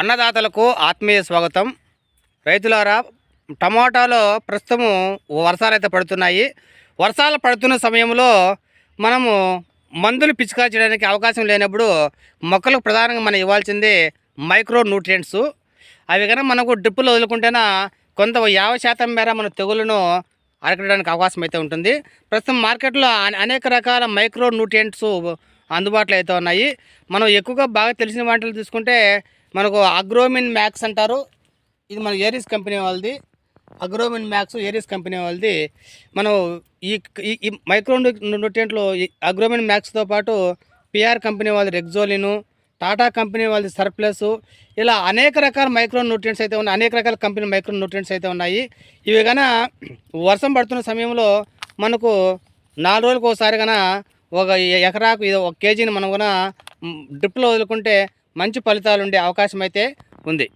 అన్నదాతలకు ఆత్మీయ స్వాగతం. రైతులారా టమాటాలో ప్రస్తుతము వర్షాలు అయితే పడుతున్నాయి. వర్షాలు పడుతున్న సమయంలో మనము మందులు పిచికా చేయడానికి అవకాశం లేనప్పుడు మొక్కలకు ప్రధానంగా మనం ఇవ్వాల్సింది మైక్రో న్యూట్రియంట్స్ అవి కనుక మనకు డ్రిప్పులు వదులుకుంటేనా కొంత యాభై శాతం మేర మన తెగులను అరకడానికి అవకాశం అయితే ఉంటుంది. ప్రస్తుతం మార్కెట్లో అనేక రకాల మైక్రో న్యూట్రియంట్స్ అందుబాటులో అయితే ఉన్నాయి. మనం ఎక్కువగా బాగా తెలిసిన వాటిలో తీసుకుంటే మనకు అగ్రోమిన్ మ్యాక్స్ అంటారు. ఇది మన ఏరిస్ కంపెనీ వాళ్ళది. అగ్రోమిన్ మ్యాక్స్ ఏరిస్ కంపెనీ వాళ్ళది. మనం ఈ ఈ- మైక్రో న్యూట్రియంట్లో అగ్రోమిన్ మ్యాక్స్తో పాటు పిఆర్ కంపెనీ వాళ్ళది రెగ్జోలిను టాటా కంపెనీ వాళ్ళది సర్ప్లస్ ఇలా అనేక రకాల మైక్రో న్యూట్రియంట్స్ అయితే ఉన్నాయి. అనేక రకాల కంపెనీ మైక్రో న్యూట్రియంట్స్ అయితే ఉన్నాయి. ఇవి కన్నా వర్షం పడుతున్న సమయంలో మనకు నాలుగు రోజులకు ఒకసారి కన్నా ఒక ఎకరాకు ఇది ఒక కేజీని మనం కూడా డ్రిప్లో వదులుకుంటే మంచి ఫలితాలు ఉండే అవకాశం అయితే ఉంది.